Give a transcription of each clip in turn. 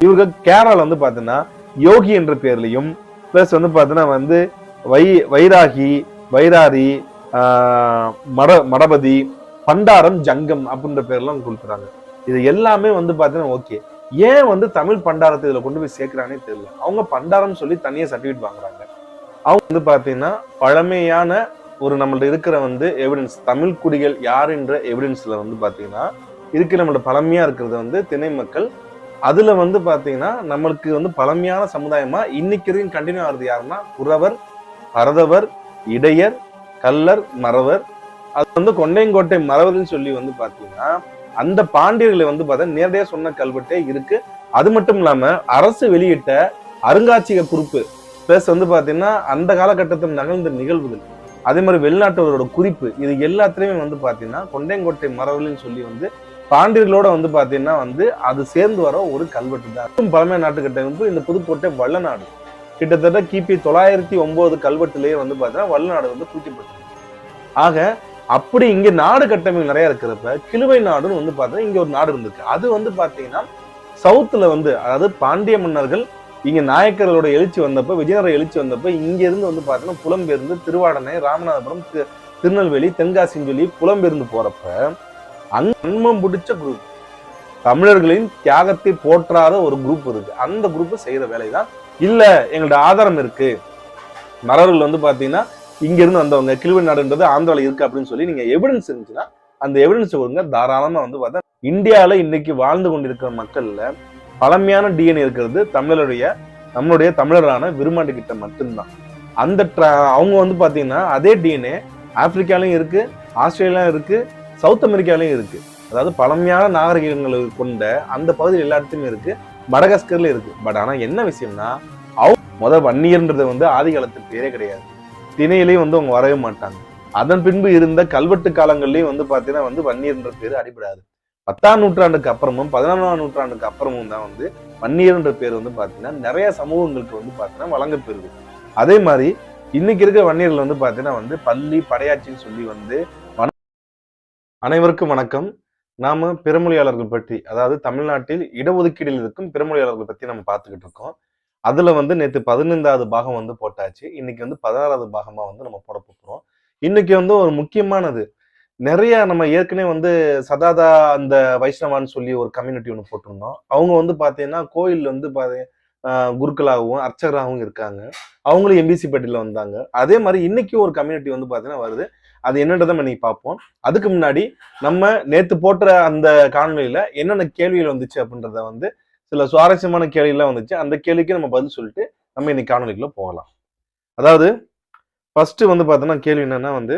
இவங்க கேரளால வந்து பாத்தீங்கன்னா யோகி என்ற பேர்லயும் பிளஸ் வந்து பாத்தீங்கன்னா வந்து வை வைராகி வைராரி ஆஹ் மட மடபதி பண்டாரம் ஜங்கம் அப்படின்ற பேர்லாம் கொடுக்குறாங்க. இது எல்லாமே வந்து பாத்தீங்கன்னா ஓகே ஏன் வந்து தமிழ் பண்டாரத்தை இதுல கொண்டு போய் சேர்க்கிறானே தெரியல. அவங்க பண்டாரம் சொல்லி தனியா சர்டிஃபிகேட் வாங்குறாங்க. அவங்க வந்து பாத்தீங்கன்னா பழமையான ஒரு நம்மள்ட்ட இருக்கிற வந்து எவிடன்ஸ் தமிழ் குடிகள் யாருன்ற எவிடன்ஸ்ல வந்து பாத்தீங்கன்னா இருக்கு நம்மளோட பழமையா இருக்கிறது வந்து திணை மக்கள் அதுல வந்து பாத்தீங்கன்னா நம்மளுக்கு வந்து பழமையான சமுதாயமா இன்னைக்கு வரைக்கும் கண்டினியூ ஆகுது யாருன்னா குறவர் பரதவர் இடையர் கல்லர் மறவர். அது வந்து கொண்டையங்கோட்டை மறவர்னு சொல்லி வந்து பாத்தீங்கன்னா அந்த பாண்டியர்களை வந்து பார்த்தா நேரடியா சொன்ன கல்வெட்டே இருக்கு. அது மட்டும் இல்லாம அரசு வெளியிட்ட அருங்காட்சியக குறிப்பு பிளஸ் வந்து பாத்தீங்கன்னா அந்த காலகட்டத்தில் நிகழ்ந்த நிகழ்வுகள் அதே மாதிரி வெளிநாட்டவரோட குறிப்பு இது எல்லாத்துலயுமே வந்து பாத்தீங்கன்னா கொண்டையங்கோட்டை மரபுன்னு சொல்லி வந்து பாண்டியர்களோட வந்து பார்த்தீங்கன்னா வந்து அது சேர்ந்து வர ஒரு கல்வெட்டு தான். பழமை நாட்டு கட்டமைப்பு இந்த புதுக்கோட்டை வள்ளநாடு. கிட்டத்தட்ட கிபி தொள்ளாயிரத்தி ஒன்பது கல்வெட்டுலேயே வந்து பார்த்தீங்கன்னா வல்லநாடு வந்து குறிக்கப்பட்டது ஆக அப்படி இங்கே நாடு கட்டமைப்பு நிறைய இருக்கிறப்ப கிழுவை நாடுன்னு வந்து பார்த்தீங்கன்னா இங்கே ஒரு நாடு இருந்திருக்கு. அது வந்து பார்த்தீங்கன்னா சவுத்துல வந்து அதாவது பாண்டிய மன்னர்கள் இங்கே நாயக்கர்களோட எழுச்சி வந்தப்ப விஜயநகர எழுச்சி வந்தப்ப இங்க இருந்து வந்து பார்த்தீங்கன்னா புலம்பெயர்ந்து திருவாடனை ராமநாதபுரம் திருநெல்வேலி தென்காசின்னு சொல்லி புலம்பெயர்ந்து போறப்ப அன்மம் பிடிச்ச குரூப் தமிழர்களின் தியாகத்தை போற்றாத ஒரு குரூப் இருக்கு. அந்த குரூப் செய்யற வேலைதான் இல்ல எங்களோட ஆதாரம் இருக்கு. மறவர்கள் வந்து பாத்தீங்கன்னா இங்க இருந்து வந்தவங்க கிழுவை நாடுன்றது ஆந்திரால இருக்கு அப்படின்னு சொல்லி நீங்க எவிடன்ஸ் இருந்துச்சுன்னா அந்த எவிடன்ஸ் கொடுங்க. தாராளமா வந்து பார்த்தா இந்தியால இன்னைக்கு வாழ்ந்து கொண்டிருக்கிற மக்கள்ல பழமையான டிஎன்ஏ இருக்கிறது தமிழருடைய நம்மளுடைய தமிழரான விருமாண்டி கிட்ட மட்டும்தான். அந்த அவங்க வந்து பாத்தீங்கன்னா அதே டிஎன்ஏ ஆப்பிரிக்காலையும் இருக்கு ஆஸ்திரேலியாவும் இருக்கு சவுத் அமெரிக்காலையும் இருக்கு. அதாவது பழமையான நாகரிகங்களை கொண்ட அந்த பகுதியில் எல்லா இடத்துலையும் இருக்கு. மடகஸ்கர்ல இருக்கு. பட் ஆனா என்ன விஷயம்னா அவங்க முத வன்னியர்ன்றது வந்து ஆதி காலத்து பேரே கிடையாது. திணையிலையும் வந்து அவங்க வரவே மாட்டாங்க. அதன் பின்பு இருந்த கல்வெட்டு காலங்கள்லயும் வந்து பாத்தீங்கன்னா வந்து வன்னியர்ன்ற பேர் அடிபடாது. பத்தாம் நூற்றாண்டுக்கு அப்புறமும் பதினொன்றாம் நூற்றாண்டுக்கு அப்புறமும் தான் வந்து வன்னியர்ன்ற பேர் வந்து பாத்தீங்கன்னா நிறைய சமூகங்களுக்கு வந்து பாத்தீங்கன்னா வழங்கப்பெறுது அதே மாதிரி இன்னைக்கு இருக்கிற வன்னியர்கள் வந்து பாத்தீங்கன்னா வந்து பள்ளி படையாட்சின்னு சொல்லி வந்து அனைவருக்கும் வணக்கம். நாம பிறமொழியாளர்கள் பற்றி அதாவது தமிழ்நாட்டில் இடஒதுக்கீடில் இருக்கும் பிறமொழியாளர்கள் பற்றி நம்ம பார்த்துக்கிட்டு இருக்கோம். அதுல வந்து நேற்று பதினைந்தாவது பாகம் வந்து போட்டாச்சு. இன்னைக்கு வந்து பதினாறாவது பாகமா வந்து நம்ம போட போகிறோம் இன்னைக்கு வந்து ஒரு முக்கியமானது. நிறைய நம்ம ஏற்கனவே வந்து சதாதா அந்த வைஷ்ணவான்னு சொல்லி ஒரு கம்யூனிட்டி ஒன்று போட்டிருந்தோம். அவங்க வந்து பார்த்தீங்கன்னா கோயில் வந்து பாரு குருக்களாகவும் அர்ச்சகராகவும் இருக்காங்க. அவங்களும் எம்பிசி பட்டியலில் வந்தாங்க. அதே மாதிரி இன்னைக்கு ஒரு கம்யூனிட்டி வந்து பார்த்தீங்கன்னா வருது. அது என்னன்றதை நம்ம இன்னைக்கு பார்ப்போம். அதுக்கு முன்னாடி நம்ம நேத்து போட்ட அந்த காணொலியில என்னென்ன கேள்விகள் வந்துச்சு அப்படின்றத வந்து சில சுவாரஸ்யமான கேள்விகள்லாம் வந்துச்சு. அந்த கேள்விக்கு நம்ம பதில் சொல்லிட்டு நம்ம இன்னைக்கு காணொலிக்குள்ள போகலாம். அதாவது ஃபர்ஸ்ட் வந்து பார்த்தோன்னா கேள்வி என்னன்னா வந்து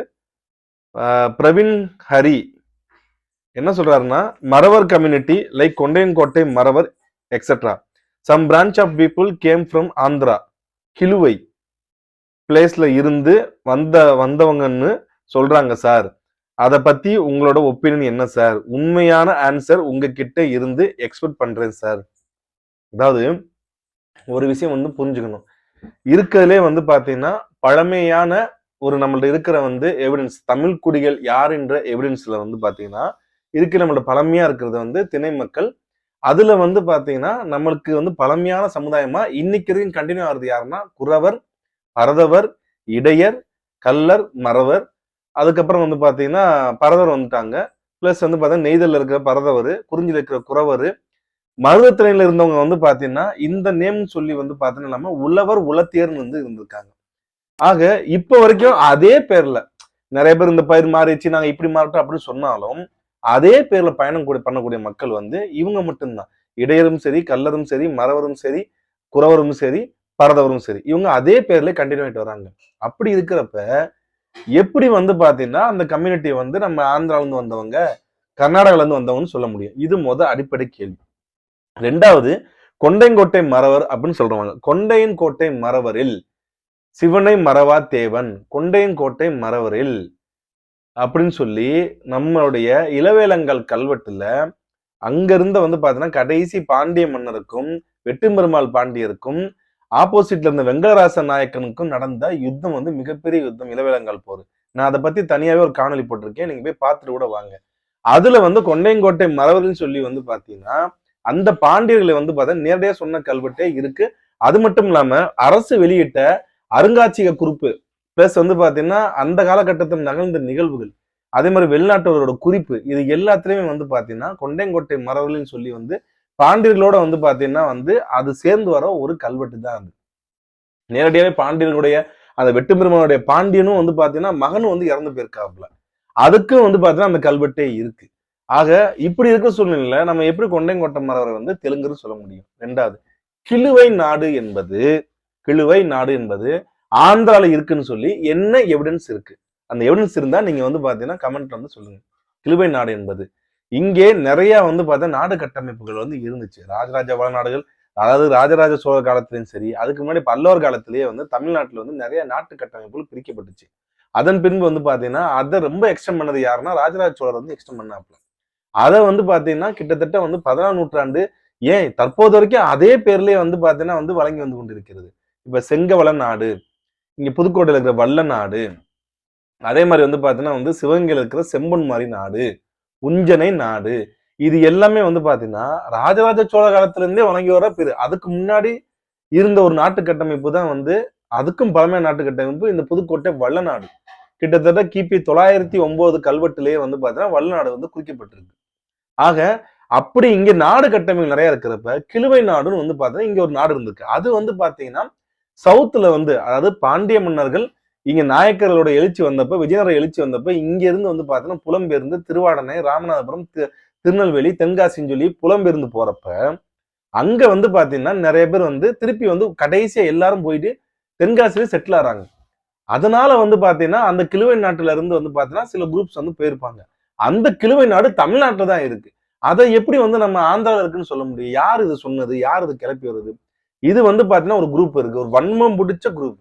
பிரவீன் ஹரி என்ன சொல்றாருன்னா மறவர் community like Kondaiyankottai Maravar etcetera some branch of people came from Andhra Kiluvai பிளேஸ்ல இருந்து வந்த வந்தவங்கன்னு சொல்றாங்க சார். அதை பத்தி உங்களோட ஒப்பீனியன் என்ன சார்? உண்மையான ஆன்சர் உங்ககிட்ட இருந்து எக்ஸ்பெக்ட் பண்றேன் சார். அதாவது ஒரு விஷயம் வந்து புரிஞ்சுக்கணும். இருக்கிறதுலே வந்து பாத்தீங்கன்னா பழமையான ஒரு நம்மள்ட்ட இருக்கிற வந்து எவிடன்ஸ் தமிழ் குடிகள் யாருன்ற எவிடன்ஸ்ல வந்து பாத்தீங்கன்னா இருக்கு நம்மளோட பழமையா இருக்கிறது வந்து திணை மக்கள். அதுல வந்து பாத்தீங்கன்னா நம்மளுக்கு வந்து பழமையான சமுதாயமா இன்னைக்கு வரைக்கும் கண்டினியூ ஆகுறது யாருன்னா குறவர் பரதவர் இடையர் கல்லர் மறவர் அதுக்கப்புறம் வந்து பார்த்தீங்கன்னா பரதவர் வந்துட்டாங்க. ப்ளஸ் வந்து பார்த்தீங்கன்னா நெய்தலில் இருக்கிற பரதவர் குறிஞ்சில் இருக்கிற குறவர் மருதத்திரையில் இருந்தவங்க வந்து பார்த்தீங்கன்னா இந்த நேம்னு சொல்லி வந்து பார்த்தீங்கன்னா இல்லாமல் உழவர் உலத்தியர்னு வந்து இருந்திருக்காங்க. ஆக இப்போ வரைக்கும் அதே பேரில் நிறைய பேர் இந்த பயிர் மாறிடுச்சு நாங்கள் இப்படி மாறட்டும் அப்படின்னு சொன்னாலும் அதே பேரில் பயணம் கூட பண்ணக்கூடிய மக்கள் வந்து இவங்க மட்டும்தான். இடையரும் சரி கல்லரும் சரி மறவரும் சரி குறவரும் சரி பரதவரும் சரி இவங்க அதே பேர்ல கண்டினியூ ஆகிட்டு வராங்க. அப்படி இருக்கிறப்ப எப்படி வந்து பாத்தீங்கன்னா அந்த கம்யூனிட்டி வந்து நம்ம ஆந்திரால இருந்து வந்தவங்க கர்நாடகால இருந்து வந்தவங்கன்னு சொல்ல முடியும். இது முத அடிப்படை கேள்வி. ரெண்டாவது கொண்டைங்கோட்டை மறவர் அப்படின்னு சொல்றவங்க. கொண்டையின் கோட்டை மறவரில் சிவனை மறவா தேவன். கொண்டையன்கோட்டை மறவரில் அப்படின்னு சொல்லி நம்மளுடைய இளவேலங்கால் கல்வெட்டுல அங்கிருந்த வந்து பாத்தீங்கன்னா கடைசி பாண்டிய மன்னருக்கும் வெட்டும்பெருமாள் பாண்டியருக்கும் ஆப்போசிட்ல இருந்த வெங்கடராச நாயக்கனுக்கும் நடந்த யுத்தம் வந்து மிகப்பெரிய யுத்தம் இளவேலங்கால் போர். நான் அதை பத்தி தனியாவே ஒரு காணொளி போட்டிருக்கேன். நீங்க போய் பார்த்துட்டு கூட வாங்க. அதுல வந்து கொண்டையங்கோட்டை மறவர்னு சொல்லி வந்து பாத்தீங்கன்னா அந்த பாண்டியர்களை வந்து பார்த்தா நேரடியா சொன்ன கல்வெட்டே இருக்கு. அது மட்டும் இல்லாம அரசு வெளியிட்ட அருங்காட்சியக குறிப்பு பிளஸ் வந்து பாத்தீங்கன்னா அந்த காலகட்டத்தில் நகர்ந்த நிகழ்வுகள் அதே மாதிரி வெளிநாட்டவரோட குறிப்பு இது எல்லாத்துலயுமே வந்து பாத்தீங்கன்னா கொண்டைங்கோட்டை மரபுன்னு சொல்லி வந்து பாண்டியர்களோட வந்து பாத்தீங்கன்னா வந்து அது சேர்ந்து வர ஒரு கல்வெட்டு தான் அது. நேரடியாவே பாண்டியர்களுடைய அந்த வெட்டுமிருமனுடைய பாண்டியனும் வந்து பாத்தீங்கன்னா மகனும் வந்து இறந்து போயிருக்காப்புல. அதுக்கும் வந்து பாத்தீங்கன்னா அந்த கல்வெட்டே இருக்கு. ஆக இப்படி இருக்க சூழ்நிலையில நம்ம எப்படி கொண்டைங்கோட்டை மரவரை வந்து தெலுங்குன்னு சொல்ல முடியும்? ரெண்டாவது கிழுவை நாடு என்பது கிழுவை நாடு என்பது ஆந்திரால இருக்குன்னு சொல்லி என்ன எவிடன்ஸ் இருக்கு? அந்த எவிடன்ஸ் இருந்தா நீங்க வந்து பாத்தீங்கன்னா கமெண்ட் வந்து சொல்லுங்க. கிழுவை நாடு என்பது. இங்கே நிறைய வந்து பார்த்தா நாடு கட்டமைப்புகள் வந்து இருந்துச்சு. ராஜராஜ வள நாடுகள் அதாவது ராஜராஜ சோழர் காலத்திலையும் சரி அதுக்கு முன்னாடி பல்லவர் காலத்திலேயே வந்து தமிழ்நாட்டில் வந்து நிறைய நாட்டு கட்டமைப்புகள் பிரிக்கப்பட்டுச்சு. அதன் பின்பு வந்து பார்த்தீங்கன்னா அதை ரொம்ப எக்ஸ்டெண்ட் பண்ணது யாருன்னா ராஜராஜ சோழர் வந்து எக்ஸ்டெண்ட் பண்ணாப்ல அதை வந்து பார்த்தீங்கன்னா கிட்டத்தட்ட வந்து பதினாறு நூற்றாண்டு ஏன் தற்போது வரைக்கும் அதே பேர்லயே வந்து பார்த்தீங்கன்னா வந்து வழங்கி வந்து கொண்டிருக்கிறது. இப்போ செங்கவள நாடு இங்கே புதுக்கோட்டையில் இருக்கிற வல்ல நாடு அதே மாதிரி வந்து பார்த்தீங்கன்னா வந்து சிவகங்கையில் இருக்கிற செம்பொன்மாரி நாடு உஞ்சனை நாடு. இது எல்லாமே வந்து பாத்தீங்கன்னா ராஜராஜ சோழ காலத்துல இருந்தே வர பேரு அதுக்கு முன்னாடி இருந்த ஒரு நாட்டு கட்டமைப்பு தான் வந்து அதுக்கும் பழமையான நாட்டு கட்டமைப்பு இந்த புதுக்கோட்டை வல்லநாடு கிட்டத்தட்ட கிபி தொள்ளாயிரத்தி ஒன்பது கல்வெட்டுலேயே வந்து பாத்தீங்கன்னா வல்லநாடு வந்து குறிக்கப்பட்டிருக்கு. ஆக அப்படி இங்க நாடு கட்டமைப்பு நிறைய இருக்கிறப்ப கிழுவை நாடுன்னு வந்து பாத்தீங்கன்னா இங்க ஒரு நாடு இருந்திருக்கு. அது வந்து பாத்தீங்கன்னா சவுத்துல வந்து அதாவது பாண்டிய மன்னர்கள் இங்க நாயக்கர்களோட எழுச்சி வந்தப்ப விஜயநகர எழுச்சி வந்தப்ப இங்க இருந்து வந்து பாத்தீங்கன்னா புலம்பெயர்ந்து திருவாடனை ராமநாதபுரம் தி- திருநெல்வேலி தென்காசின்னு சொல்லி புலம்பெயர்ந்து போறப்ப அங்க வந்து பாத்தீங்கன்னா நிறைய பேர் வந்து திருப்பி வந்து கடைசியா எல்லாரும் போயிட்டு தென்காசியில செட்டில் ஆறாங்க. அதனால வந்து பாத்தீங்கன்னா அந்த கிழுவை நாட்டுல இருந்து வந்து பாத்தீங்கன்னா சில குரூப்ஸ் வந்து போயிருப்பாங்க. அந்த கிழுவை நாடு தமிழ்நாட்டில் தான் இருக்கு. அதை எப்படி வந்து நம்ம ஆந்திராவில் இருக்குன்னு சொல்ல முடியும்? யார் இது சொன்னது? யார் இது கிளப்பி வருது இது வந்து பாத்தீங்கன்னா ஒரு குரூப் இருக்கு. ஒரு வன்மம் பிடிச்ச குரூப்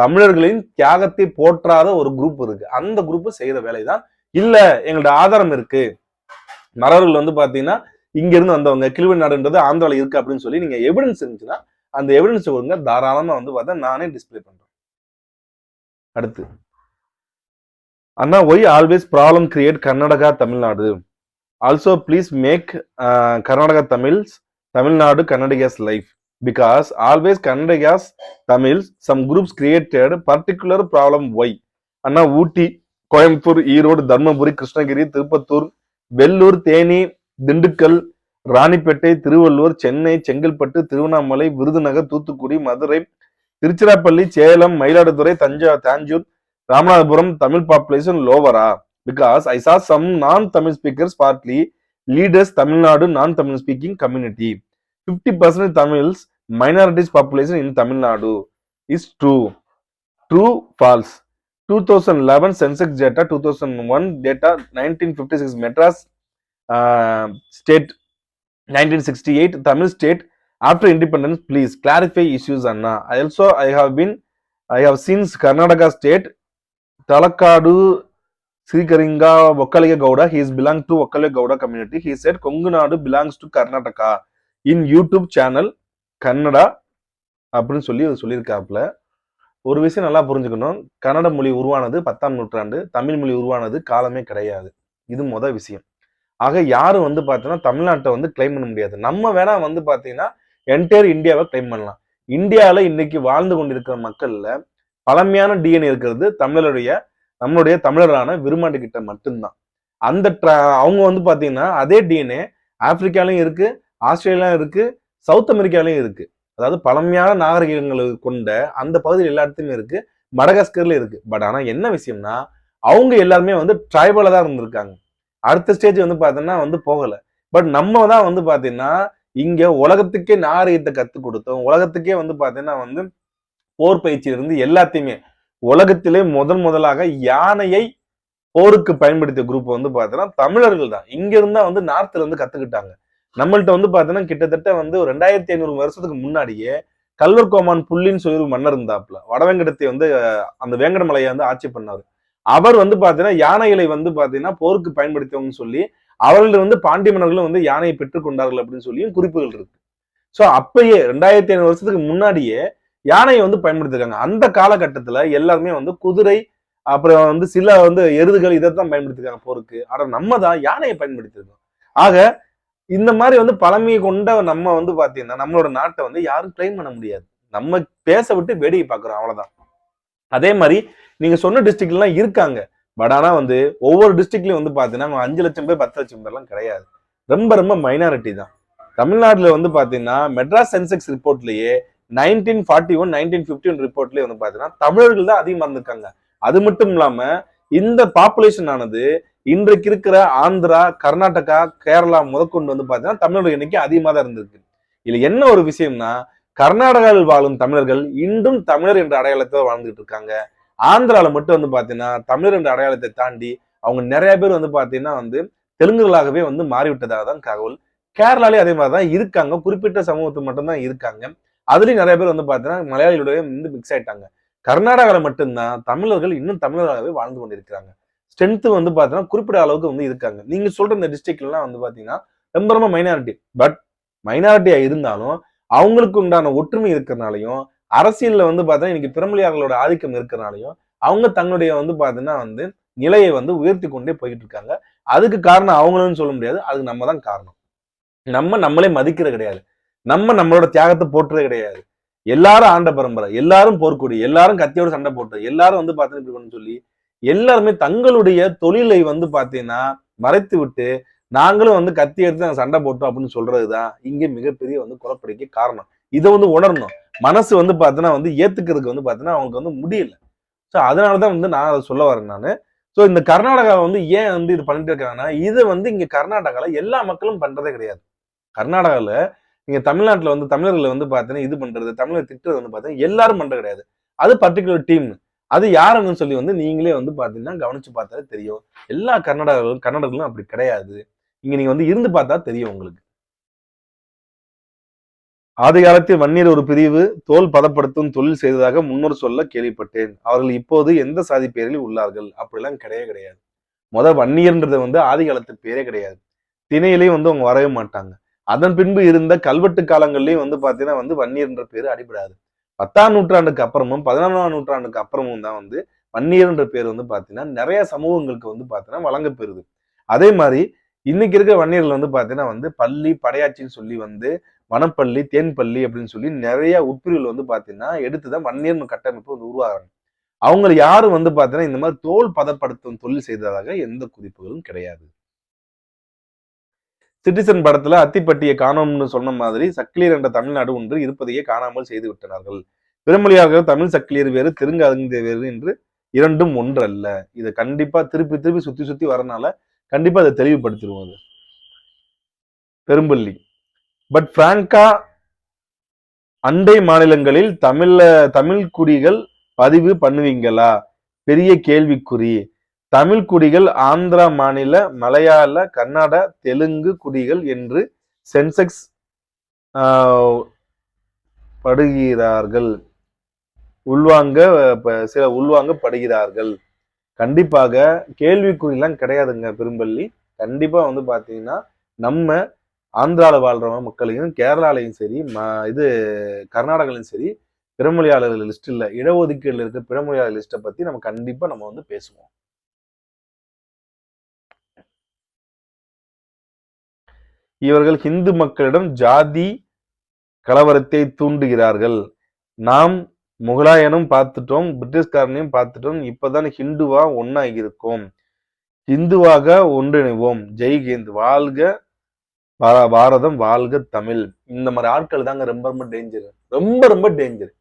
தமிழர்களின் தியாகத்தை போற்றாத ஒரு குரூப் இருக்கு. அந்த குரூப் வேலை வேலைதான். இல்ல எங்களோட ஆதாரம் இருக்கு. மறவர்கள் வந்து பாத்தீங்கன்னா இங்க இருந்து வந்தவங்க கிழுவை நாடுன்றது ஆந்திரால இருக்கு அப்படின்னு சொல்லி நீங்க எவிடன்ஸ் இருந்துச்சுன்னா அந்த எவிடன்ஸ் கொடுங்க. தாராளமா வந்து பார்த்தா நானே டிஸ்ப்ளே பண்றேன். அடுத்து. அண்ணா why always problem create Karnataka Tamil Nadu? Also please make Karnataka Tamils Tamil Nadu Kannadigas life because always Kannadigas Tamils some groups created particular problem why அண்ணா ஊட்டி கோயம்புத்தூர் ஈரோடு தர்மபுரி கிருஷ்ணகிரி திருப்பத்தூர் வெள்ளூர் தேனி திண்டுக்கல் ராணிப்பேட்டை திருவள்ளூர் சென்னை செங்கல்பட்டு திருவண்ணாமலை விருதுநகர் தூத்துக்குடி மதுரை திருச்சிராப்பள்ளி சேலம் மயிலாடுதுறை தஞ்சா Tanjore Ramanathapuram Tamil population லோவரா because I saw some non Tamil speakers partly leaders Tamil Nadu non Tamil speaking community fifty percent Tamils minorities population in Tamil Nadu. Is true true false two thousand eleven census data two thousand one data nineteen fifty six Madras state nineteen sixty eight Tamil state after independence please clarify issues అన్న I also I have been I have seen Karnataka state Talakadu శ్రీకరింగ Vokkaliga Gowda he's belong to Vokkaliga Gowda community he said Kongunadu belongs to Karnataka in YouTube channel Kannada அப்படின்னு சொல்லி சொல்லியிருக்காப்புல. ஒரு விஷயம் நல்லா புரிஞ்சுக்கணும். கன்னட மொழி உருவானது பத்தாம் நூற்றாண்டு தமிழ் மொழி உருவானது காலமே கிடையாது. இது முத விஷயம். ஆக யாரும் வந்து பார்த்தீங்கன்னா தமிழ்நாட்டை வந்து கிளைம் பண்ண முடியாது. நம்ம வேணா வந்து பார்த்தீங்கன்னா என்டையர் இந்தியாவை கிளைம் பண்ணலாம். இந்தியாவில் இன்னைக்கு வாழ்ந்து கொண்டிருக்கிற மக்கள்ல பழமையான டிஎன்ஏ இருக்கிறது தமிழருடைய நம்மளுடைய தமிழரான விரும்மாண்டு கிட்ட மட்டும்தான். அந்த ட்ரா அவங்க வந்து பார்த்தீங்கன்னா அதே டிஎன்ஏ ஆப்பிரிக்காலையும் இருக்குது ஆஸ்திரேலியாலையும் இருக்கு சவுத் அமெரிக்காலையும் இருக்கு. அதாவது பழமையான நாகரிகங்கள் கொண்ட அந்த பகுதியில் எல்லா இடத்துலயுமே இருக்கு மடகாஸ்கர்ல இருக்கு. பட் ஆனா என்ன விஷயம்னா அவங்க எல்லாருமே வந்து ட்ரைபலா தான் இருந்திருக்காங்க. அடுத்த ஸ்டேஜ் வந்து பாத்தீங்கன்னா வந்து போகல. பட் நம்ம தான் வந்து பார்த்தீங்கன்னா இங்க உலகத்துக்கே நாகரிகத்தை கற்றுக் கொடுத்தோம். உலகத்துக்கே வந்து பார்த்தீங்கன்னா வந்து போர் பயிற்சியிலிருந்து எல்லாத்தையுமே உலகத்திலே முதன் முதலாக யானையை போருக்கு பயன்படுத்திய குரூப் வந்து பார்த்தோன்னா தமிழர்கள் தான். இங்க இருந்தா வந்து நார்த்ல இருந்து கத்துக்கிட்டாங்க. நம்மள்ட்ட வந்து பார்த்தீங்கன்னா கிட்டத்தட்ட வந்து ஒரு ரெண்டாயிரத்தி ஐநூறு வருஷத்துக்கு முன்னாடியே கல்வர் கோமான் புள்ளின்னு சொல்லி ஒரு மன்னர் இருந்தாப்புல. வடவேங்கடத்தை வந்து அந்த வேங்கடமலையை வந்து ஆட்சி பண்ணாரு. அவர் வந்து பாத்தீங்கன்னா யானைகளை வந்து பாத்தீங்கன்னா போருக்கு பயன்படுத்தவங்கன்னு சொல்லி அவர்கள் வந்து பாண்டிய மன்னர்களும் வந்து யானையை பெற்றுக்கொண்டார்கள் அப்படின்னு சொல்லியும் குறிப்புகள் இருக்கு. ஸோ அப்பயே ரெண்டாயிரத்தி ஐநூறு வருஷத்துக்கு முன்னாடியே யானையை வந்து பயன்படுத்திருக்காங்க. அந்த காலகட்டத்துல எல்லாருமே வந்து குதிரை அப்புறம் வந்து சில வந்து எருதுகள் இதைத்தான் பயன்படுத்திருக்காங்க போருக்கு. ஆனா நம்ம தான் யானையை பயன்படுத்திருக்கோம் ஆக இந்த மாதிரி வந்து பழமையை கொண்ட நம்ம வந்து பாத்தீங்கன்னா நம்மளோட நாட்டை வந்து யாரும் கிளைம் பண்ண முடியாது. நம்ம பேச விட்டு வேடிக்கை பார்க்குறோம் அவ்வளவுதான். அதே மாதிரி நீங்க சொன்ன டிஸ்ட்ரிக்ட்லாம் இருக்காங்க. பட் ஆனா வந்து ஒவ்வொரு டிஸ்ட்ரிக்ட்லயும் வந்து பாத்தீங்கன்னா அஞ்சு லட்சம் பேர் பத்து லட்சம் பேர்லாம் கிடையாது. ரொம்ப ரொம்ப மைனாரிட்டி தான். தமிழ்நாட்டுல வந்து பாத்தீங்கன்னா Madras census ரிப்போர்ட்லயே nineteen forty one nineteen fifty one ரிப்போர்ட்லயே வந்து பாத்தீங்கன்னா தமிழர்கள் தான் அதிகமா இருந்திருக்காங்க. அது மட்டும் இல்லாம இந்த பாப்புலேஷன் ஆனது இன்றைக்கு இருக்கிற ஆந்திரா கர்நாடகா கேரளா முதற்கொண்டு வந்து பார்த்தீங்கன்னா தமிழர்கள் எண்ணிக்கை அதிகமாக தான் இருந்திருக்கு. இதுல என்ன ஒரு விஷயம்னா கர்நாடகாவில் வாழும் தமிழர்கள் இன்றும் தமிழர் என்ற அடையாளத்தை வாழ்ந்துகிட்டு இருக்காங்க. ஆந்திராவில் மட்டும் வந்து பார்த்தீங்கன்னா தமிழர் என்ற அடையாளத்தை தாண்டி அவங்க நிறைய பேர் வந்து பார்த்தீங்கன்னா வந்து தெலுங்குகளாகவே வந்து மாறிவிட்டதாக தான் தகவல். கேரளாலே அதே மாதிரி தான் இருக்காங்க. குறிப்பிட்ட சமூகத்துக்கு மட்டும்தான் இருக்காங்க. அதுலேயும் நிறைய பேர் வந்து பார்த்தீங்கன்னா மலையாளிகளுடைய வந்து மிக்ஸ் ஆயிட்டாங்க. கர்நாடகாவில் மட்டும்தான் தமிழர்கள் இன்னும் தமிழர்களாகவே வாழ்ந்து கொண்டிருக்கிறாங்க. ஸ்ட்ரென்த்து வந்து பார்த்தீங்கன்னா குறிப்பிட்ட அளவுக்கு வந்து இருக்காங்க. நீங்க சொல்ற இந்த டிஸ்ட்ரிக்ட்லாம் வந்து பார்த்தீங்கன்னா ரொம்ப ரொம்ப மைனாரிட்டி பட் மைனாரிட்டியா இருந்தாலும் அவங்களுக்கு உண்டான ஒற்றுமை இருக்கிறனாலையும் அரசியல்ல வந்து பார்த்தீங்கன்னா இன்னைக்கு பிறமொழியாளர்களோட ஆதிக்கம் இருக்கிறனாலையும் அவங்க தங்களுடைய வந்து பார்த்தீங்கன்னா வந்து நிலையை வந்து உயர்த்தி கொண்டே போயிட்டு இருக்காங்க. அதுக்கு காரணம் அவங்களும் சொல்ல முடியாது. அதுக்கு நம்ம தான் காரணம். நம்ம நம்மளே மதிக்கிறது கிடையாது. நம்ம நம்மளோட தியாகத்தை போட்டுறது கிடையாது. எல்லாரும் ஆண்ட பரம்பரை. எல்லாரும் போர்க்குடி. எல்லாரும் கத்தியோட சண்டை போட்டு. எல்லாரும் வந்து பார்த்தீங்கன்னா இப்படி சொல்லி எல்லாருமே தங்களுடைய தொழிலை வந்து பார்த்தீங்கன்னா மறைத்து விட்டு நாங்களும் வந்து கத்தி எடுத்து நாங்கள் சண்டை போட்டோம் அப்படின்னு சொல்றதுதான் இங்கே மிகப்பெரிய வந்து குழப்படிக்க காரணம். இதை வந்து உணரணும். மனசு வந்து பார்த்தீங்கன்னா வந்து ஏத்துக்கிறதுக்கு வந்து பார்த்தீங்கன்னா அவங்களுக்கு வந்து முடியல. ஸோ அதனால தான் வந்து நான் அதை சொல்ல வரேன் நான். ஸோ இந்த கர்நாடகாவை வந்து ஏன் வந்து இது பண்ணிட்டு இருக்காங்கன்னா இதை வந்து இங்கே கர்நாடகாவில் எல்லா மக்களும் பண்ணுறதே கிடையாது. கர்நாடகாவில் இங்கே தமிழ்நாட்டில் வந்து தமிழர்களை வந்து பார்த்தீங்கன்னா இது பண்ணுறது தமிழர் திட்டுறது வந்து பார்த்தீங்கன்னா எல்லாரும் பண்ணுறது கிடையாது. அது பர்டிகுலர் டீம் அது யாருன்னு சொல்லி வந்து நீங்களே வந்து பாத்தீங்கன்னா கவனிச்சு பார்த்தா தெரியும். எல்லா கர்நாடகர்களும் கன்னடர்களும் அப்படி கிடையாது. இங்க நீங்க வந்து இருந்து பார்த்தா தெரியும் உங்களுக்கு. ஆதி காலத்தில் வன்னியர் ஒரு பிரிவு தோல் பதப்படுத்தும் தொழில் செய்ததாக முன்னோர் சொல்ல கேள்விப்பட்டேன். அவர்கள் இப்போது எந்த சாதி பேரில் உள்ளார்கள்? அப்படிலாம் கிடையவே கிடையாது. முத வன்னியர்ன்றது வந்து ஆதி காலத்து பேரே கிடையாது. திணையிலையும் வந்து அவங்க வரவே மாட்டாங்க. அதன் பின்பு இருந்த கல்வெட்டு காலங்கள்லயும் வந்து பாத்தீங்கன்னா வந்து வன்னியர்ன்ற பேர் அடிபடாது. பத்தாம் நூற்றாண்டுக்கு அப்புறமும் பதினொன்றாம் நூற்றாண்டுக்கு அப்புறமும் தான் வந்து வன்னியர்ன்ற பேர் வந்து பார்த்தீங்கன்னா நிறைய சமூகங்களுக்கு வந்து பார்த்தீங்கன்னா வழங்கப்பெறுது அதே மாதிரி இன்னைக்கு இருக்க வன்னியர்கள் வந்து பார்த்தீங்கன்னா வந்து பள்ளி படையாட்சின்னு சொல்லி வந்து வனப்பள்ளி தேன்பள்ளி அப்படின்னு சொல்லி நிறைய உட்பிரிவுகள் வந்து பார்த்திங்கன்னா எடுத்து தான் வன்னியர் கட்டமைப்பு வந்து உருவாகிறாங்க அவங்க யாரும் வந்து பார்த்தீங்கன்னா இந்த மாதிரி தோல் பதப்படுத்தும் தொழில் செய்ததாக எந்த குறிப்புகளும் கிடையாது. சிட்டிசன் படத்துல அத்திப்பட்டியை காணோம்னு சொன்ன மாதிரி சக்கிலியர் என்ற தமிழ்நாடு ஒன்று இருப்பதையே காணாமல் செய்து விட்டனார்கள். பிறமொழியாளர்கள் தமிழ் சக்கிலியர் வேறு தெலுங்கு அருந்திய வேறு என்று இரண்டும் ஒன்று அல்ல இதை கண்டிப்பா திருப்பி திருப்பி சுத்தி சுத்தி வரனால கண்டிப்பா அதை தெளிவுபடுத்திடுவோம் அது. பெரும்பள்ளி. பட் பிராங்கா அண்டை மாநிலங்களில் தமிழ்ல தமிழ் குடிகள் பதிவு பண்ணுவீங்களா? பெரிய கேள்விக்குறி. தமிழ் குடிகள் ஆந்திரா மாநில மலையாள கன்னட தெலுங்கு குடிகள் என்று சென்செக்ஸ் படுகிறார்கள். உள்வாங்க ப- சில உள்வாங்கப்படுகிறார்கள் கண்டிப்பாக கேள்விக்குறிலாம் கிடையாதுங்க பெரும்பள்ளி. கண்டிப்பா வந்து பாத்தீங்கன்னா நம்ம ஆந்திராவில் வாழ்ற மக்களையும் கேரளாலையும் சரி ம- இது கர்நாடகாலையும் சரி பிறமொழியாளர்கள் லிஸ்ட் இல்லை இடஒதுக்கீடுல இருக்க பிறமொழியாளர் லிஸ்ட்டை பத்தி நம்ம கண்டிப்பா நம்ம வந்து பேசுவோம். இவர்கள் ஹிந்து மக்களிடம் ஜாதி கலவரத்தை தூண்டுகிறார்கள். நாம் முகலாயனும் பார்த்துட்டோம் பிரிட்டிஷ்காரனையும் பார்த்துட்டோம் இப்பதான் ஹிந்துவா ஒன்னா இருக்கோம் ஹிந்துவாக ஒன்றிணைவோம். ஜெய்ஹிந்த் வாழ்க பாரதம் வாழ்க தமிழ். இந்த மாதிரி ஆட்கள் தாங்க ரொம்ப ரொம்ப டேஞ்சர் ரொம்ப ரொம்ப டேஞ்சர்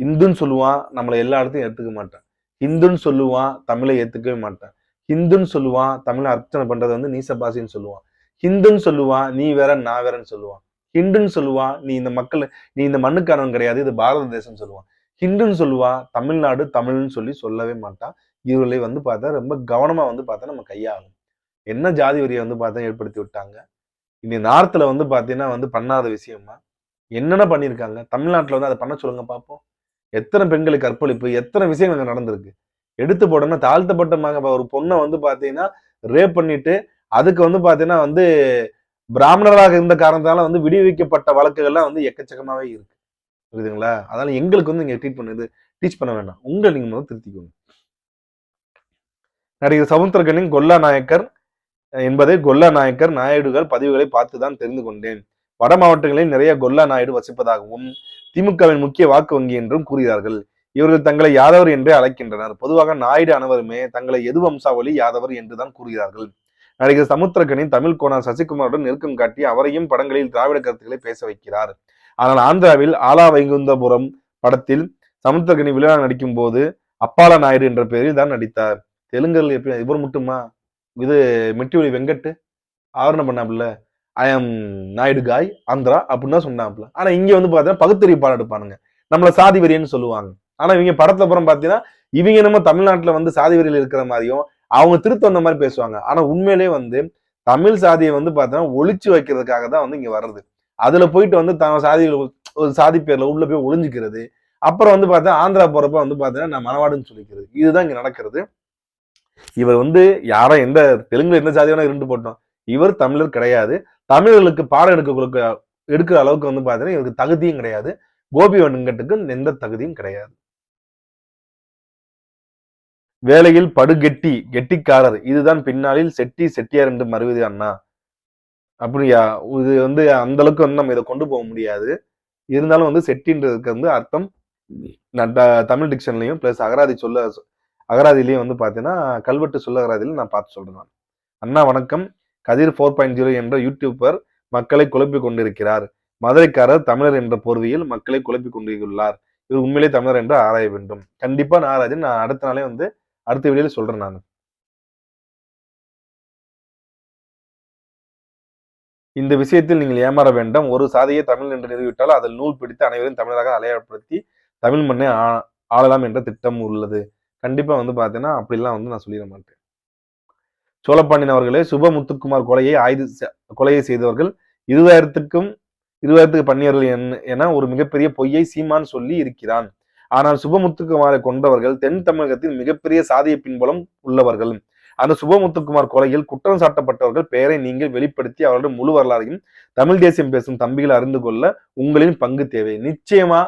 இந்துன்னு சொல்லுவான் நம்மளை எல்லா இடத்தையும் ஏத்துக்க மாட்டான் ஹிந்துன்னு சொல்லுவான் தமிழை ஏத்துக்கவே மாட்டான் ஹிந்துன்னு சொல்லுவான் தமிழை அர்ச்சனை பண்றது வந்து நீசபாசின்னு சொல்லுவான் ஹிந்துன்னு சொல்லுவான் நீ வேற நான் வேறன்னு சொல்லுவான். ஹிண்டுன்னு சொல்லுவான் நீ இந்த மக்கள் நீ இந்த மண்ணுக்காரன் கிடையாது இது பாரத தேசம் சொல்லுவான். ஹிண்டுன்னு சொல்லுவான் தமிழ்நாடு தமிழ்னு சொல்லி சொல்லவே மாட்டான் இவர்களை வந்து பார்த்தா ரொம்ப கவனமா வந்து பார்த்தா நம்ம கையாகும் என்ன ஜாதி வரியை வந்து பார்த்தா ஏற்படுத்தி விட்டாங்க? இனி நார்த்தில் வந்து பார்த்தீங்கன்னா வந்து பண்ணாத விஷயமா? என்னென்ன பண்ணியிருக்காங்க? தமிழ்நாட்டில் வந்து அதை பண்ண சொல்லுங்க பார்ப்போம் எத்தனை பெண்களுக்கு கற்பழிப்பு? எத்தனை விஷயங்கள் அங்கே நடந்திருக்கு? எடுத்து போடணும்னா தாழ்த்தப்பட்ட மக ஒரு பொண்ணை வந்து பார்த்தீங்கன்னா ரேப் பண்ணிட்டு அதுக்கு வந்து பாத்தீங்கன்னா வந்து பிராமணராக இருந்த காரணத்தால வந்து விடுவிக்கப்பட்ட வழக்குகள்லாம் வந்து எக்கச்சக்கமாவே இருக்கு. புரியுதுங்களா? அதனால எங்களுக்கு வந்து நீங்க ட்ரீட் பண்ணுது டீச் பண்ண வேண்டாம் உங்களை நீங்க முதல் திருத்திக்கோங்க. நடிகர் சமுத்திரகனின் கொல்லா நாயக்கர் என்பதை கொல்லா நாயக்கர் நாயுடுகள் பதிவுகளை பார்த்து தான் தெரிந்து கொண்டேன். வட மாவட்டங்களில் நிறைய கொல்லா நாயுடு வசிப்பதாகவும் திமுகவின் முக்கிய வாக்கு வங்கி என்றும் கூறுகிறார்கள். இவர்கள் தங்களை யாதவர் என்றே அழைக்கின்றனர். பொதுவாக நாயுடு அனைவருமே தங்களை எது வம்சாவளி யாதவர் என்றுதான் கூறுகிறார்கள். நடிகர் சமுத்திரக்கனின் தமிழ் கோணா சசிகுமாருடன் நெருக்கம் காட்டி அவரையும் படங்களில் திராவிட கருத்துக்களை பேச வைக்கிறார். ஆனால் ஆந்திராவில் ஆலா வைகுந்தபுரம் படத்தில் சமுத்திரக்கனி விழா நடிக்கும் போது அப்பால நாயுடு என்ற பெயரில் தான் நடித்தார். தெலுங்கர்கள் எப்படி இவர் மட்டுமா? இது மெட்டிவெளி வெங்கட் ஆவரணம் பண்ணாப்புல? I am Naidu guy Andhra அப்படின்னு தான் சொன்னாப்புல. ஆனா இங்க வந்து பாத்தீங்கன்னா பகுத்தறிவு பாடம் எடுப்பானுங்க நம்மள சாதி வெறியன்னு சொல்லுவாங்க. ஆனா இவங்க படத்துல அப்புறம் பாத்தீங்கன்னா இவங்க நம்ம தமிழ்நாட்டுல வந்து சாதி வெறியில் இருக்கிற மாதிரியும் அவங்க திருத்தம் வந்த மாதிரி பேசுவாங்க. ஆனா உண்மையிலே வந்து தமிழ் சாதியை வந்து பார்த்தோன்னா ஒழிச்சு வைக்கிறதுக்காக தான் வந்து இங்க வர்றது. அதுல போயிட்டு வந்து தன் சாதிகள் ஒரு சாதி பேர்ல உள்ள போய் ஒளிஞ்சுக்கிறது. அப்புறம் வந்து பார்த்தா ஆந்திரா போறப்ப வந்து பார்த்தீங்கன்னா நான் மனவாடுன்னு சொல்லிக்கிறது. இதுதான் இங்க நடக்கிறது. இவர் வந்து யாரோ எந்த தெலுங்குல எந்த சாதியான இருந்து போட்டோம். இவர் தமிழர் கிடையாது. தமிழர்களுக்கு பாடம் எடுக்க கொடுக்க எடுக்கிற அளவுக்கு வந்து பார்த்தீங்கன்னா இவருக்கு தகுதியும் கிடையாது. கோபி வெங்கட்டுக்கும் எந்த தகுதியும் கிடையாது. வேலையில் படுகெட்டி கெட்டிக்காரர். இதுதான் பின்னாளில் செட்டி செட்டியார் என்று மறுவது அண்ணா. அப்படியா? இது வந்து அந்த அளவுக்கு வந்து நம்ம இதை கொண்டு போக முடியாது. இருந்தாலும் வந்து செட்டின்றதுக்கு வந்து அர்த்தம். தமிழ் டிக்ஷன்லையும் பிளஸ் அகராதி சொல்ல அகராதிலையும் வந்து பார்த்தீங்கன்னா கல்வெட்டு சொல்ல அகராதியில நான் பார்த்து சொல்றேன் நான். அண்ணா வணக்கம். கதிர் ஃபோர் பாயிண்ட் ஜீரோ என்ற யூடியூபர் மக்களை குழப்பி கொண்டிருக்கிறார். மதுரைக்காரர் தமிழர் என்ற போர்வையில் மக்களை குழப்பி கொண்டிருக்கிறார். இவர் உண்மையிலே தமிழர் என்று ஆராய வேண்டும். கண்டிப்பா நான் ஆராய்ச்சி நான் அடுத்த நாளே வந்து அடுத்த வீடியோல சொல்றேன் நான். இந்த விஷயத்தில் நீங்கள் ஏமாற வேண்டாம். ஒரு சாதியை தமிழ் என்று நிறுவிவிட்டால் அதில் நூல் பிடித்து அனைவரும் தமிழராக அலையப்படுத்தி தமிழ் மண்ணை ஆ- ஆளலாம் என்ற திட்டம் உள்ளது. கண்டிப்பா வந்து பார்த்தீங்கன்னா அப்படிலாம் வந்து நான் சொல்லிட மாட்டேன். சோழப்பாண்டியன் அவர்களே சுப முத்துக்குமார் கொலையை ஆயுத கொலையை செய்தவர்கள் இருபதாயிரத்துக்கும் இருபதாயிரத்துக்கு பண்ணியவர்கள் என்- என ஒரு மிகப்பெரிய பொய்யை சீமான் சொல்லி இருக்கிறான். ஆனால் சுபமுத்துக்குமாரை கொண்டவர்கள் தென் தமிழகத்தில் மிகப்பெரிய சாதிய பின்புலம் உள்ளவர்கள். அந்த சுபமுத்துக்குமார் கொலையில் குற்றம் சாட்டப்பட்டவர்கள் பெயரை நீங்கள் வெளிப்படுத்தி அவர்களுடைய முழு வரலாறையும் தமிழ் தேசியம் பேசும் தம்பிகள் அறிந்து கொள்ள உங்களின் பங்கு தேவை. நிச்சயமா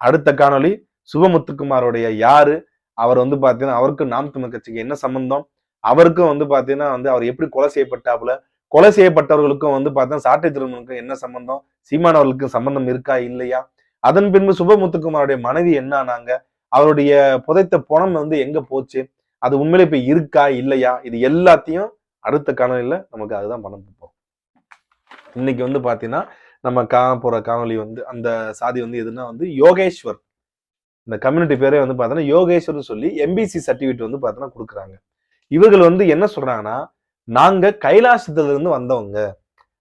அடுத்த காணொளி சுபமுத்துக்குமாரோடைய யாரு? அவர் வந்து பாத்தீங்கன்னா அவருக்கு நாம் தமிழ் கட்சிக்கு என்ன சம்பந்தம்? அவருக்கும் வந்து பாத்தீங்கன்னா வந்து அவர் எப்படி கொலை செய்யப்பட்டாப்புல? கொலை செய்யப்பட்டவர்களுக்கும் வந்து பார்த்தா சாட்டை திருமணனுக்கும் என்ன சம்பந்தம்? சீமானவர்களுக்கும் சம்பந்தம் இருக்கா? இல்லையா? அதன் பின்பு சுபமுத்துக்குமாருடைய மனைவி என்ன ஆனாங்க அவருடைய புதைத்த பணம் வந்து எங்க போச்சு? அது உண்மையிலே இப்ப இருக்கா? இல்லையா? இது எல்லாத்தையும் அடுத்த காணொலியில நமக்கு அதுதான் பண்ண போறோம். இன்னைக்கு வந்து பாத்தீங்கன்னா நம்ம காண போற காணொலி வந்து அந்த சாதி வந்து எதுனா வந்து யோகேஸ்வர். இந்த கம்யூனிட்டி பேரே வந்து பார்த்தோன்னா யோகேஸ்வர்னு சொல்லி எம்பிசி சர்டிஃபிகேட் வந்து பார்த்தோன்னா கொடுக்குறாங்க. இவர்கள் வந்து என்ன சொல்றாங்கன்னா நாங்க கைலாசத்துல இருந்து வந்தவங்க.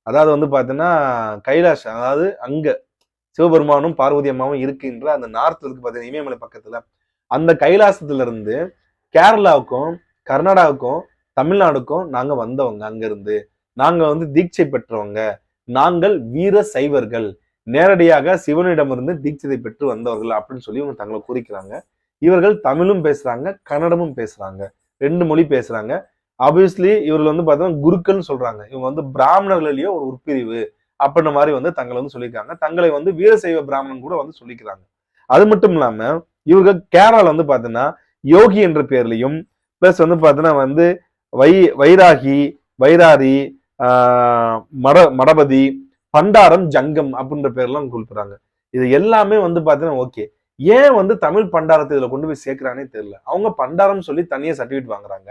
அதாவது வந்து பாத்தீங்கன்னா கைலாஷ் அதாவது அங்க சிவபெருமானும் பார்வதி அம்மாவும் இருக்கின்ற அந்த நார்த் இருக்கு பார்த்தீங்கன்னா இமயமலை பக்கத்துல. அந்த கைலாசத்துல இருந்து கேரளாவுக்கும் கர்நாடகாவுக்கும் தமிழ்நாடுக்கும் நாங்க வந்தவங்க அங்கிருந்து. நாங்க வந்து தீட்சை பெற்றவங்க. நாங்கள் வீர சைவர்கள். நேரடியாக சிவனிடமிருந்து தீட்சதை பெற்று வந்தவர்கள் அப்படின்னு சொல்லி இவங்க தங்களை குறிக்கிறாங்க. இவர்கள் தமிழும் பேசுறாங்க கன்னடமும் பேசுறாங்க. ரெண்டு மொழி பேசுறாங்க. ஆப்வியஸ்லி இவர்கள் வந்து பார்த்தோம்னா குருக்கள்னு சொல்றாங்க. இவங்க வந்து பிராமணர்களிலேயே ஒரு உட்பிரிவு. அப்படின்ற மாதிரி வந்து தங்களை வந்து சொல்லியிருக்காங்க. தங்களை வந்து வீரசைவ பிராமணன் கூட வந்து சொல்லிக்கிறாங்க. அது மட்டும் இல்லாம இவங்க கேரளால வந்து பாத்தீங்கன்னா யோகி என்ற பேர்லயும் பிளஸ் வந்து பாத்தீங்கன்னா வந்து வை வைராகி வைராரி மட மடபதி பண்டாரம் ஜங்கம் அப்படின்ற பேர்லாம் குறிப்பிடுறாங்க. இது எல்லாமே வந்து பாத்தீங்கன்னா ஓகே. ஏன் வந்து தமிழ் பண்டாரத்தை இதுல கொண்டு போய் சேர்க்கிறானே தெரியல. அவங்க பண்டாரம் சொல்லி தனியா சர்டிஃபிகேட் வாங்குறாங்க.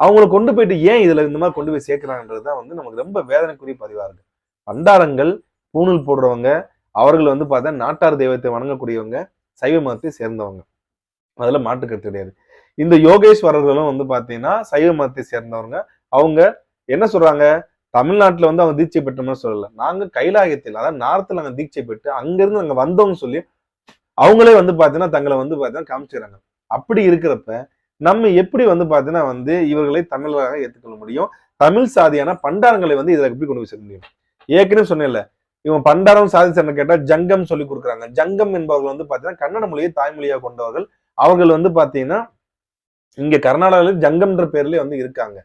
அவங்கள கொண்டு போயிட்டு ஏன் இதுல இந்த மாதிரி கொண்டு போய் சேர்க்கிறாங்கன்றதுதான் வந்து நமக்கு ரொம்ப வேதனைக்குரிய பதிவா இருக்கு. பண்டாரங்கள் பூணூல் போடுறவங்க அவர்கள் வந்து பார்த்தா நாட்டார் தெய்வத்தை வணங்கக்கூடியவங்க சைவ மதத்தை சேர்ந்தவங்க. அதில் மாற்று கிடையாது. இந்த யோகேஸ்வரர்களும் வந்து பார்த்தீங்கன்னா சைவ மதத்தை சேர்ந்தவங்க. அவங்க என்ன சொல்றாங்க? தமிழ்நாட்டில் வந்து அவங்க தீட்சை பெற்றோம்னு சொல்லல. நாங்க கைலாயத்தில் அதாவது நார்த்தில் நாங்கள் தீட்சை பெற்று அங்கிருந்து நாங்கள் வந்தோம்னு சொல்லி அவங்களே வந்து பாத்தீங்கன்னா தங்களை வந்து பார்த்தீங்கன்னா காமிச்சுறாங்க அப்படி இருக்கிறப்ப நம்ம எப்படி வந்து பார்த்தீங்கன்னா வந்து இவர்களை தமிழராக ஏற்றுக்கொள்ள முடியும்? தமிழ் சாதியான பண்டாரங்களை வந்து இதில் எப்படி கொண்டு போய் சேர்க்க முடியும்? ஏற்கனவே சொன்னேன்ல இவன் பண்டாரம் சாதி கேட்டால் கேட்டா ஜங்கம் சொல்லி கொடுக்குறாங்க. ஜங்கம் என்பவர்கள் வந்து பாத்தீங்கன்னா கன்னட மொழியை தாய்மொழியாக கொண்டவர்கள். அவர்கள் வந்து பாத்தீங்கன்னா இங்க கர்நாடகாவில் ஜங்கம்ன்ற பேர்லயே வந்து இருக்காங்க.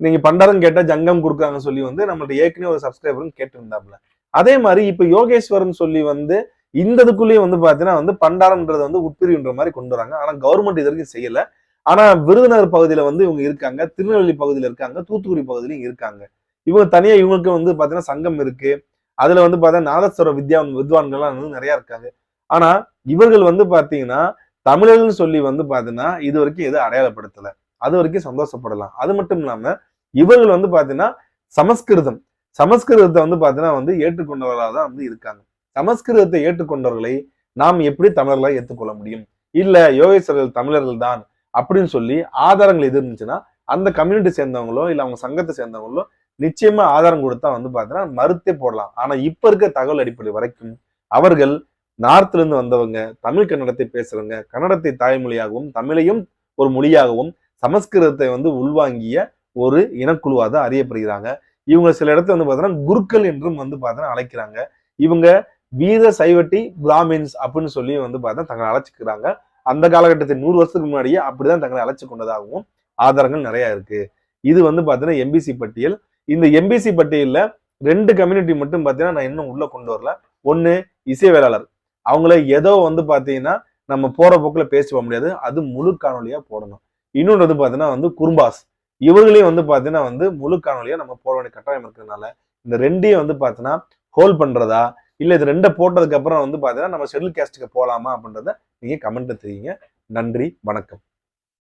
நீங்க பண்டாரம் கேட்டா ஜங்கம் கொடுக்குறாங்க சொல்லி வந்து நம்மள்ட்ட ஏற்கனவே ஒரு சப்ஸ்கிரைபரும் கேட்டிருந்தாப்ல அதே மாதிரி இப்ப யோகேஸ்வரன் சொல்லி வந்து இந்த இதுக்குள்ளேயே வந்து பாத்தீங்கன்னா வந்து பண்டாரம்ன்றது வந்து உட்பிரிவுன்ற மாதிரி கொண்டு வராங்க. ஆனா கவர்மெண்ட் இது வரைக்கும் செய்யல. ஆனா விருதுநகர் பகுதியில வந்து இவங்க இருக்காங்க. திருநெல்வேலி பகுதியில் இருக்காங்க. தூத்துக்குடி பகுதியிலும் இருக்காங்க. இவங்க தனியா இவங்களுக்கு வந்து பாத்தீங்கன்னா சங்கம் இருக்கு. அதுல வந்து பாத்தீங்கன்னா நாதஸ்வர வித்யா வித்வான்கள்லாம் வந்து நிறைய இருக்காங்க. ஆனா இவர்கள் வந்து பாத்தீங்கன்னா தமிழர்கள்னு சொல்லி வந்து பாத்தீங்கன்னா இது வரைக்கும் எதுவும் அடையாளப்படுத்தல. அது வரைக்கும் சந்தோஷப்படலாம். அது மட்டும் இல்லாம இவர்கள் வந்து பாத்தீங்கன்னா சமஸ்கிருதம். சமஸ்கிருதத்தை வந்து பாத்தீங்கன்னா வந்து ஏற்றுக்கொண்டவர்களாக தான் வந்து இருக்காங்க. சமஸ்கிருதத்தை ஏற்றுக்கொண்டவர்களை நாம் எப்படி தமிழர்களாக ஏற்றுக்கொள்ள முடியும்? இல்ல யோகேஸ்வரர்கள் தமிழர்கள் தான் அப்படின்னு சொல்லி ஆதாரங்கள் எது இருந்துச்சுன்னா அந்த கம்யூனிட்டி சேர்ந்தவங்களோ இல்ல அவங்க சங்கத்தை சேர்ந்தவங்களோ நிச்சயமா ஆதாரம் கொடுத்தா வந்து பாத்தீங்கன்னா மறுத்தே போடலாம். ஆனா இப்ப இருக்க தகவல் அடிப்படை வரைக்கும் அவர்கள் நார்த்ல இருந்து வந்தவங்க தமிழ் கன்னடத்தை பேசுறவங்க கன்னடத்தை தாய்மொழியாகவும் தமிழையும் ஒரு மொழியாகவும் சமஸ்கிருதத்தை வந்து உள்வாங்கிய ஒரு இனக்குழுவாக தான் அறியப்படுகிறாங்க. இவங்க சில இடத்துல வந்து பார்த்தீங்கன்னா குருக்கள் என்றும் வந்து பார்த்தீங்கன்னா அழைக்கிறாங்க. இவங்க வீர சைவட்டி பிராமின்ஸ் அப்படின்னு சொல்லி வந்து பார்த்தா தங்களை அழைச்சிக்கிறாங்க. அந்த காலகட்டத்தில் நூறு வருஷத்துக்கு முன்னாடியே அப்படிதான் தங்களை அழைச்சு கொண்டதாகவும் ஆதாரங்கள் நிறைய இருக்கு. இது வந்து பார்த்தீங்கன்னா எம்பிசி பட்டியல் இந்த எம்பிசி பட்டியலில் ரெண்டு கம்யூனிட்டி மட்டும் பார்த்தீங்கன்னா நான் இன்னும் உள்ளே கொண்டு வரல. ஒன்னு இசைவேளாளர். அவங்கள ஏதோ வந்து பார்த்தீங்கன்னா நம்ம போகிற போக்கில் பேச முடியாது. அது முழு காணொலியாக போடணும். இன்னொன்று வந்து பார்த்தீங்கன்னா வந்து குறும்பாஸ் இவங்களையும் வந்து பார்த்தீங்கன்னா வந்து முழு காணொலியாக நம்ம போட வேண்டிய கட்டாயம் இருக்கிறதுனால இந்த ரெண்டையும் வந்து பார்த்தீங்கன்னா ஹோல் பண்ணுறதா இல்லை இது ரெண்டை போட்டதுக்கப்புறம் வந்து பார்த்தீங்கன்னா நம்ம ஷெடியூல் கேஸ்ட்டுக்கு போகலாமா அப்படின்றத நீங்கள் கமெண்ட்ல தெரியுங்க நன்றி வணக்கம்.